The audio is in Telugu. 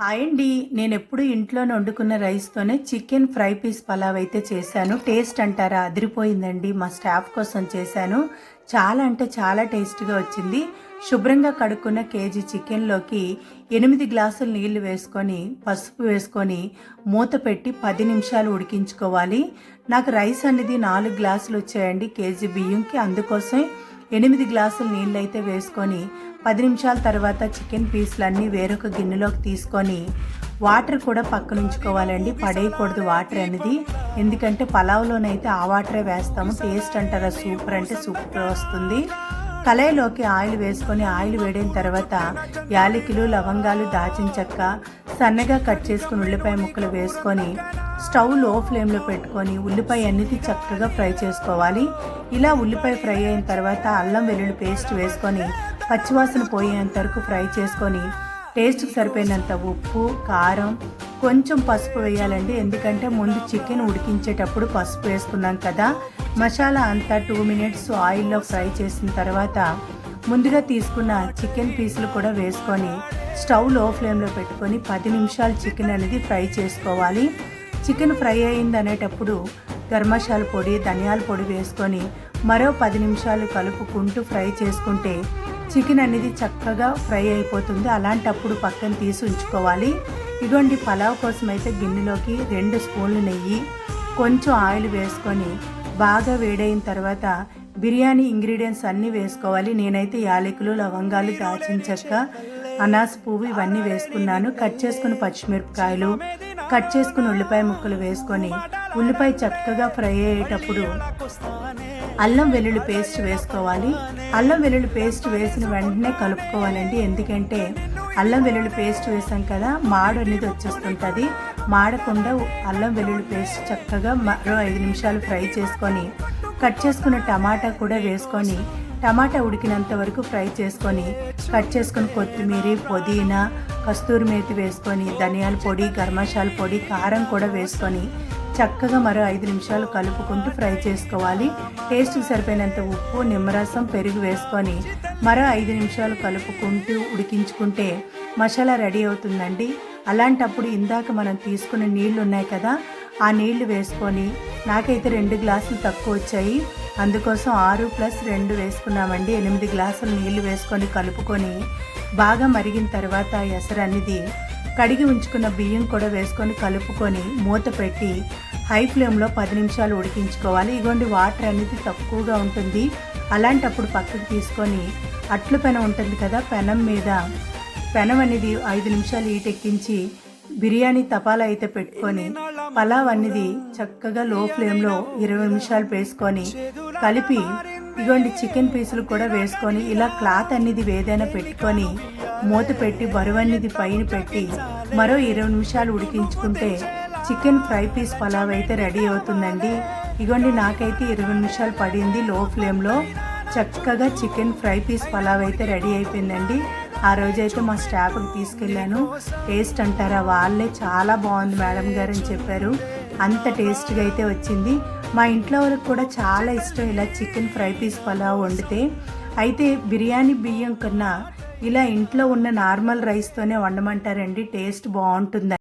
హాయ్ అండి. నేను ఎప్పుడు ఇంట్లోనే వండుకున్న రైస్తోనే చికెన్ ఫ్రై పీస్ పలావ్ అయితే చేశాను. టేస్ట్ అంటారా? అదిరిపోయిందండి. మా స్టాఫ్ కోసం చేశాను. చాలా అంటే చాలా టేస్ట్గా వచ్చింది. శుభ్రంగా కడుక్కున్న కేజీ చికెన్లోకి ఎనిమిది గ్లాసులు నీళ్ళు వేసుకొని పసుపు వేసుకొని మూత పెట్టి పది నిమిషాలు ఉడికించుకోవాలి. నాకు రైస్ అనేది నాలుగు గ్లాసులు వచ్చాయండి. కేజీ బియ్యంకి. అందుకోసం ఎనిమిది గ్లాసులు నీళ్ళైతే వేసుకొని పది నిమిషాల తర్వాత చికెన్ పీస్లన్నీ వేరొక గిన్నెలోకి తీసుకొని వాటర్ కూడా పక్కన ఉంచుకోవాలండి. పడేయకూడదు వాటర్ అనేది. ఎందుకంటే పలావ్లోనైతే ఆ వాటరే వేస్తాము. టేస్ట్ అంటారా? సూపర్ అంటే సూపర్ వస్తుంది. కళాయిలోకి ఆయిల్ వేసుకొని ఆయిల్ వేడిన తర్వాత యాలకులు లవంగాలు దాచిన చెక్క సన్నగా కట్ చేసుకుని ఉల్లిపాయ ముక్కలు వేసుకొని స్టవ్లో ఫ్లేమ్లో పెట్టుకొని ఉల్లిపాయ అన్నిటి చక్కగా ఫ్రై చేసుకోవాలి. ఇలా ఉల్లిపాయ ఫ్రై అయిన తర్వాత అల్లం వెల్లుల్లి పేస్ట్ వేసుకొని పచ్చివాసన పోయేంత వరకు ఫ్రై చేసుకొని టేస్ట్కి సరిపోయినంత ఉప్పు కారం కొంచెం పసుపు వేయాలండి. ఎందుకంటే ముందు చికెన్ ఉడికించేటప్పుడు పసుపు వేసుకున్నాం కదా. మసాలా అంతా టూ మినిట్స్ ఆయిల్లో ఫ్రై చేసిన తర్వాత ముందుగా తీసుకున్న చికెన్ పీసులు కూడా వేసుకొని స్టవ్లో ఫ్లేమ్లో పెట్టుకొని పది నిమిషాలు చికెన్ అనేది ఫ్రై చేసుకోవాలి. చికెన్ ఫ్రై అయింది అనేటప్పుడు గర్మశాల పొడి ధనియాల పొడి వేసుకొని మరో పది నిమిషాలు కలుపుకుంటూ ఫ్రై చేసుకుంటే చికెన్ అనేది చక్కగా ఫ్రై అయిపోతుంది. అలాంటప్పుడు పక్కన తీసి ఉంచుకోవాలి. ఇటువంటి పలావ్ కోసం అయితే గిన్నెలోకి రెండు స్పూన్లు నెయ్యి కొంచెం ఆయిల్ వేసుకొని బాగా వేడైన తర్వాత బిర్యానీ ఇంగ్రీడియంట్స్ అన్నీ వేసుకోవాలి. నేనైతే యాలకులు లవంగాలు దాచిన చెక్క అనాస్ పువ్వు ఇవన్నీ వేసుకున్నాను. కట్ చేసుకుని పచ్చిమిరపకాయలు కట్ చేసుకుని ఉల్లిపాయ ముక్కలు వేసుకొని ఉల్లిపాయ చక్కగా ఫ్రై అయ్యేటప్పుడు అల్లం వెల్లుల్లి పేస్ట్ వేసుకోవాలి. అల్లం వెల్లుల్లి పేస్ట్ వేసిన వెంటనే కలుపుకోవాలండి. ఎందుకంటే అల్లం వెల్లుల్లి పేస్ట్ వేసాం కదా మాడు అనేది వచ్చేస్తుంటుంది. మాడకుండా అల్లం వెల్లుల్లి పేస్ట్ చక్కగా మరో ఐదు నిమిషాలు ఫ్రై చేసుకొని కట్ చేసుకున్న టమాటా కూడా వేసుకొని టమాటా ఉడికినంత వరకు ఫ్రై చేసుకొని కట్ చేసుకుని కొత్తిమీర పుదీనా కస్తూరి మేతి వేసుకొని ధనియాల పొడి గర్మశాల పొడి కారం కూడా వేసుకొని చక్కగా మరో ఐదు నిమిషాలు కలుపుకుంటూ ఫ్రై చేసుకోవాలి. టేస్ట్కి సరిపోయినంత ఉప్పు నిమ్మరసం పెరుగు వేసుకొని మరో ఐదు నిమిషాలు కలుపుకుంటూ ఉడికించుకుంటే మసాలా రెడీ అవుతుందండి. అలాంటప్పుడు ఇందాక మనం తీసుకున్న నీళ్ళు ఉన్నాయి కదా ఆ నీళ్ళు వేసుకొని నాకైతే రెండు గ్లాసులు తక్కువ వచ్చాయి. అందుకోసం ఆరు ప్లస్ రెండు వేసుకున్నామండి. ఎనిమిది గ్లాసులు నీళ్ళు వేసుకొని కలుపుకొని బాగా మరిగిన తర్వాత ఎసరు అనేది కడిగి ఉంచుకున్న బియ్యం కూడా వేసుకొని కలుపుకొని మూత పెట్టి హై ఫ్లేమ్లో పది నిమిషాలు ఉడికించుకోవాలి. ఇగోండి వాటర్ అనేది తక్కువగా ఉంటుంది. అలాంటప్పుడు పక్కకు తీసుకొని అట్లు పెనం ఉంటుంది కదా పెనం మీద పెనం అనేది ఐదు నిమిషాలు ఈటెక్కించి బిర్యానీ తపాలా అయితే పెట్టుకొని పలావ్ అనేది చక్కగా లో ఫ్లేమ్లో ఇరవై నిమిషాలు వేసుకొని కలిపి ఇగోండి చికెన్ పీసులు కూడా వేసుకొని ఇలా క్లాత్ అనేది ఏదైనా పెట్టుకొని మూత పెట్టి బరువు అనేది పైన పెట్టి మరో ఇరవై నిమిషాలు ఉడికించుకుంటే చికెన్ ఫ్రై పీస్ పలావ్ అయితే రెడీ అవుతుందండి. ఇగోండి నాకైతే ఇరవై నిమిషాలు పడింది లో. ఫ్లేమ్లో చక్కగా చికెన్ ఫ్రై పీస్ పలావ్ అయితే రెడీ అయిపోయిందండి. ఆ రోజైతే మా స్టాఫ్కి తీసుకెళ్ళాను. టేస్ట్ అంటారా? వాళ్ళే చాలా బాగుంది మేడం గారు అని చెప్పారు. అంత టేస్ట్గా అయితే వచ్చింది. మా ఇంట్లో వాళ్ళకి కూడా చాలా ఇష్టం ఇలా చికెన్ ఫ్రై పీస్ పలావ్ వండితే. అయితే బిర్యానీ బియ్యం కన్నా ఇలా ఇంట్లో ఉన్న నార్మల్ రైస్తోనే వండమంటారండి. టేస్ట్ బాగుంటుంది